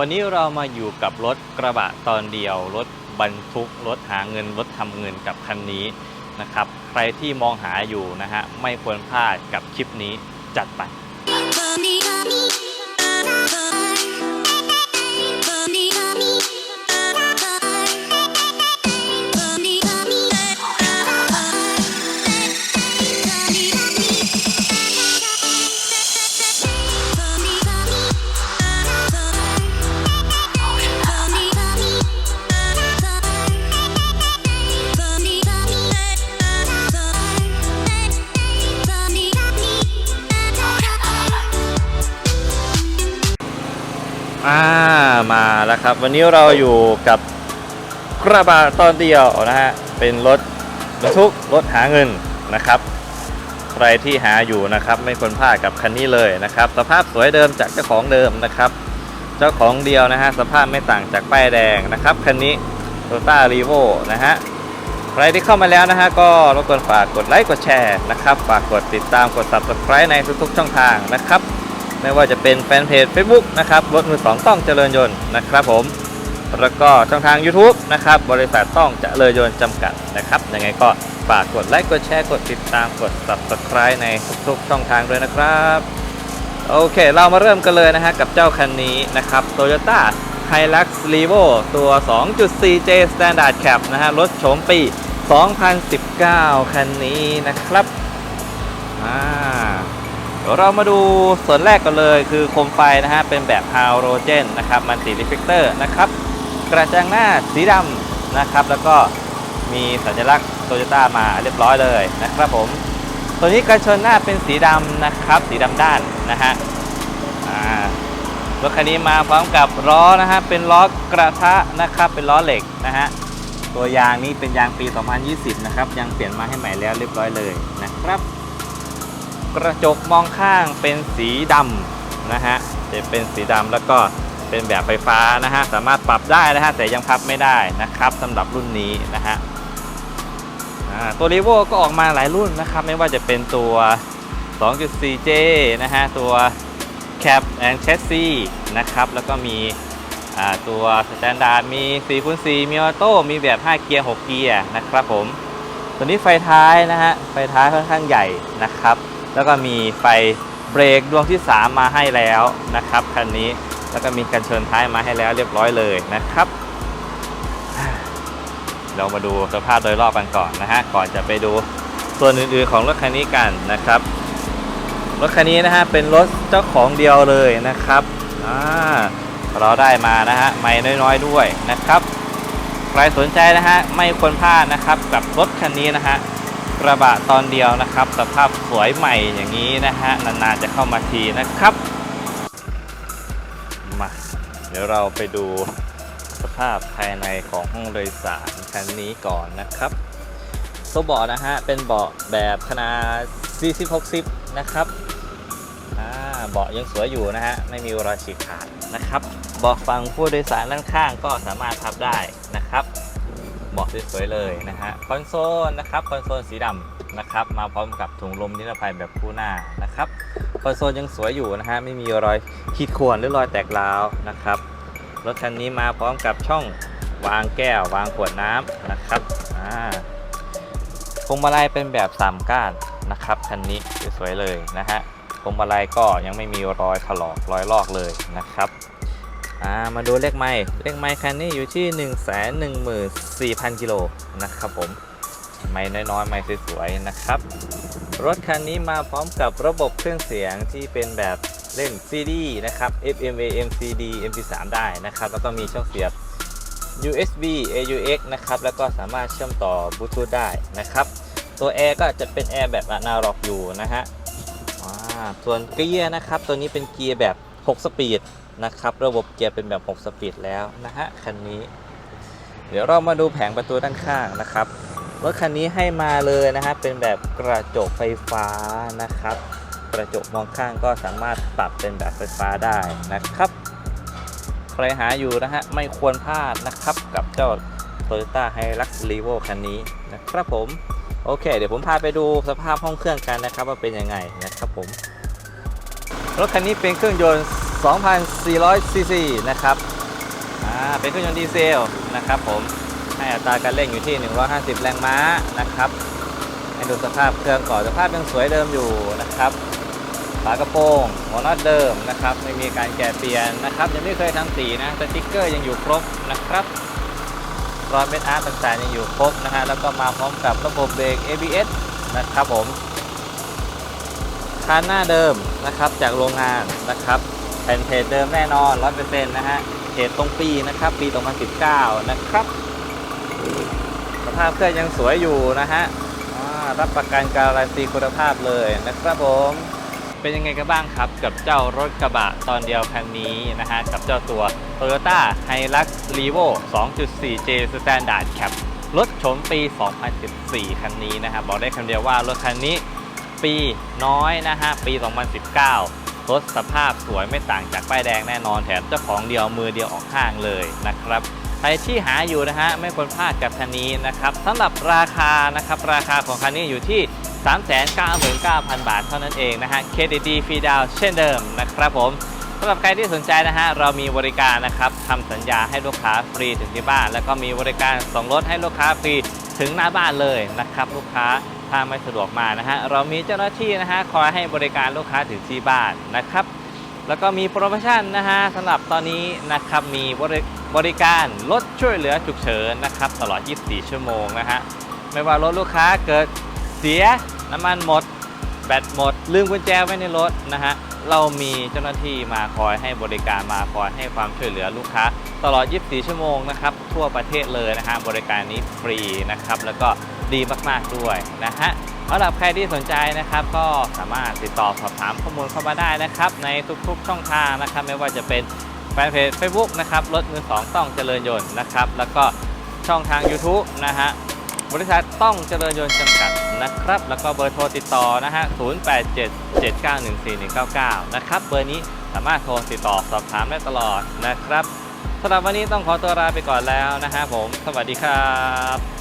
วันนี้เรามาอยู่กับรถกระบะตอนเดียว รถบรรทุก รถหาเงิน รถทำเงินกับคันนี้นะครับ ใครที่มองหาอยู่นะฮะ ไม่ควรพลาดกับคลิปนี้จัดไป แล้วครับ วันนี้เราอยู่กับกระบะตอนเดียวนะฮะ เป็นรถบรรทุกรถหาเงินนะครับ ใครที่หาอยู่นะครับไม่ควรพลาดกับคันนี้เลยนะครับ สภาพสวยเดิมจากเจ้าของเดิมนะครับ เจ้าของเดียวนะฮะสภาพไม่ต่างจากป้ายแดงนะครับคันนี้ t o y o t a r e v o นะฮะใครที่เข้ามาแล้วนะฮะก็รบกวนฝากกดไลค์กดแชร์นะครับ ฝากกดติดตามกด subscribe ในทุกๆช่องทางนะครับ ไม่ว่าจะเป็นแฟนเพจ Facebook นะครับรถมือสองต้องเจริญยนต์นะครับผมแล้วก็ช่องทาง YouTube นะครับบริษัทต้องเจริญยนต์จำกัดนะครับยังไงก็ฝากกดไลค์กดแชร์กดติดตามกด Subscribe ในทุกๆช่องทางด้วยนะครับโอเค เรามาเริ่มกันเลยนะฮะกับเจ้าคันนี้นะครับ Toyota Hilux Revo ตัว 2.4J Standard Cab นะฮะรถโฉมปี 2019 คันนี้นะครับอ่า ดี๋ยวเรามาดูส่วนแรกกันเลยคือโคมไฟนะฮะ เป็นแบบฮาโลเจนนะครับมันติรีเฟกเตอร์นะครับ กระจังหน้าสีดำนะครับ แล้วก็มีสัญลักษณ์โตโยต้ามาเรียบร้อยเลยนะครับผม ตัวนี้กระชนหน้าเป็นสีดำนะครับ สีดำด้านนะฮะรถคันนี้มาพร้อมกับล้อนะฮะ เป็นล้อกระทะนะครับ เป็นล้อเหล็กนะฮะ ตัวยางนี้เป็นยางปี 2020 นะครับ ยังเปลี่ยนมาให้ใหม่แล้วเรียบร้อยเลยนะครับ กระจกมองข้างเป็นสีดำนะฮะจะเป็นสีดำแล้วก็เป็นแบบไฟฟ้านะฮะ สามารถปรับได้นะฮะ แต่ยังพับไม่ได้นะครับสำหรับรุ่นนี้นะฮะตัวรีโวก็ออกมาหลายรุ่นนะครับ ไม่ว่าจะเป็นตัว 2.4J นะฮะ ตัว Cap and Chassis นะครับ แล้วก็มีตัว Standard มี4 4มีออโต้ มีแบบ 5 เกียร์ 6 เกียร์นะครับผม ตัวนี้ไฟท้ายนะฮะ ไฟท้ายค่อนข้างใหญ่นะครับ แล้วก็มีไฟเบรกดวงที่ 3 มาให้แล้วนะครับคันนี้แล้วก็มีกันชนท้ายมาให้แล้วเรียบร้อยเลยนะครับเรามาดูสภาพโดยรอบกันก่อนนะฮะก่อนจะไปดูส่วนอื่นๆของรถคันนี้กันนะครับรถคันนี้นะฮะเป็นรถเจ้าของเดียวเลยนะครับเราได้มานะฮะไม่น้อยๆด้วยนะครับใครสนใจนะฮะไม่ควรพลาดนะครับกับรถคันนี้นะฮะ กระบะตอนเดียวนะครับ สภาพสวยใหม่อย่างนี้นะฮะนานๆจะเข้ามาทีนะครับมาเดี๋ยวเราไปดูสภาพภายในของห้องโดยสารคันนี้ก่อนนะครับตัวเบาะนะฮะเป็นเบาะแบบขนาด 40-60 นะครับอ่าเบาะยังสวยอยู่นะฮะไม่มีรอยฉีกขาดนะครับเบาะฝั่งผู้โดยสารด้านข้างก็สามารถพับได้นะครับ เบาะสวยๆเลยนะฮะคอนโซลนะครับคอนโซลสีดำนะครับมาพร้อมกับถุงลมนิรภัยแบบคู่หน้านะครับคอนโซลยังสวยอยู่นะฮะไม่มีรอยขีดข่วนหรือรอยแตกร้าวนะครับรถคันนี้มาพร้อมกับช่องวางแก้ววางขวดน้ำนะครับอ่าพวงมาลัยเป็นแบบสามก้านนะครับคันนี้สวยๆเลยนะฮะพวงมาลัยก็ยังไม่มีรอยถลอกรอยลอกเลยนะครับ อ่ามาดูเลขไม้เลขไม้คันนี้อยู่ที่ 1 1 4 0 0 0กิโลนะครับผมไม่น้อยๆไม่สวยๆนะครับ รถคันนี้มาพร้อมกับระบบเครื่องเสียงที่เป็นแบบเล่น CD นะครับ FM AM CD MP3 ได้นะครับแล้วก็มีช่องเสียบ USB AUX นะครับแล้วก็สามารถเชื่อมต่อบลูทูธได้นะครับตัวแอร์ก็จะเป็นแอร์แบบอนาล็อกอยู่นะฮะส่วนเกียร์นะครับตัวนี้เป็นเกียร์แบบ 6 สปีด นะครับ ระบบเกียร์เป็นแบบ 6 สปีดแล้วนะฮะคันนี้ เดี๋ยวเรามาดูแผงประตูด้านข้างนะครับรถคันนี้ให้มาเลยนะฮะเป็นแบบกระจกไฟฟ้านะครับ กระจกมองข้างก็สามารถปรับเป็นแบบไฟฟ้าได้นะครับ ใครหาอยู่นะฮะไม่ควรพลาดนะครับกับเจ้า Toyota Hilux Revo คันนี้นะครับผมโอเค เดี๋ยวผมพาไปดูสภาพห้องเครื่องกันนะครับว่าเป็นยังไงนะครับผม รถคันนี้เป็นเครื่องยนต์ 2,400ซีซีนะครับอ่าเป็นเครื่องยนต์ดีเซลนะครับผมให้อัตราการเร่งอยู่ที่ 150 แรงม้านะครับให้ดูสภาพเครื่องก่อนสภาพยังสวยเดิมอยู่นะครับฝากระโปรงหัวน็อตเดิมนะครับ ไม่มีการแกะเปลี่ยนนะครับยังไม่เคยทำสีนะสติ๊กเกอร์ยังอยู่ครบนะครับรอยเม็ดอาร์ตต่างๆยังอยู่ครบนะฮะแล้วก็มาพร้อมกับระบบเบรก ABS นะครับผมคันหน้าเดิมนะครับจากโรงงานนะครับ แผ่นเพจเดิมแน่นอน 100%นะฮะเพจตรงปีนะครับ ปี 2019 นะครับ สภาพเครื่องยังสวยอยู่นะฮะรับประกันการันตีคุณภาพเลยนะครับผม เป็นยังไงกันบ้างครับ กับเจ้ารถกระบะตอนเดียวคันนี้นะฮะ กับเจ้าตัว Toyota Hilux Revo 2.4J Standard Cab รถโฉมปี 2014 คันนี้นะครับบอกได้คำเดียวว่ารถคันนี้ปีน้อยนะฮะ ปี 2019 รถสภาพสวยไม่ต่างจากป้ายแดงแน่นอนแถมเจ้าของเดียวมือเดียวออกข้างเลยนะครับใครที่หาอยู่นะฮะไม่ควรพลาดกับคันนี้นะครับสำหรับราคานะครับราคาของคันนี้อยู่ที่ 399,000 บาทเท่านั้นเองนะฮะเครดิตดีฟรีดาวเช่นเดิมนะครับผมสำหรับใครที่สนใจนะฮะเรามีบริการนะครับทำสัญญาให้ลูกค้าฟรีถึงที่บ้าน แล้วก็มีบริการส่งรถให้ลูกค้าฟรีถึงหน้าบ้านเลยนะครับลูกค้า ถ้าไม่สะดวกมานะฮะเรามีเจ้าหน้าที่นะฮะคอยให้บริการลูกค้าถึงที่บ้านนะครับ แล้วก็มีโปรโมชั่นนะฮะสำหรับตอนนี้นะครับมีบริบริการรถช่วยเหลือฉุกเฉินนะครับตลอด 24 ชั่วโมงนะฮะไม่ว่ารถลูกค้าเกิดเสียน้ำมันหมด แบตหมด ลืมกุญแจไว้ในรถนะฮะเรามีเจ้าหน้าที่มาคอยให้บริการมาคอยให้ความช่วยเหลือลูกค้า ตลอด 24 ชั่วโมงนะครับทั่วประเทศเลยนะฮะบริการนี้ฟรีนะครับแล้วก็ ดีมาก ๆ ด้วยนะฮะสำหรับใครที่สนใจนะครับ ก็สามารถติดต่อสอบถามข้อมูลเข้ามาได้นะครับ ในทุกๆช่องทางนะครับ ไม่ว่าจะเป็นแฟนเพจ Facebook นะครับรถมือสองต้องเจริญยนต์นะครับ แล้วก็ช่องทาง YouTube นะฮะบริษัทต้องเจริญยนต์จำกัดนะครับ แล้วก็เบอร์โทรติดต่อนะฮะ 0877914199 นะครับ เบอร์นี้สามารถโทรติดต่อสอบถามได้ตลอดนะครับสำหรับวันนี้ต้องขอตัวลาไปก่อนแล้วนะฮะผม สวัสดีครับ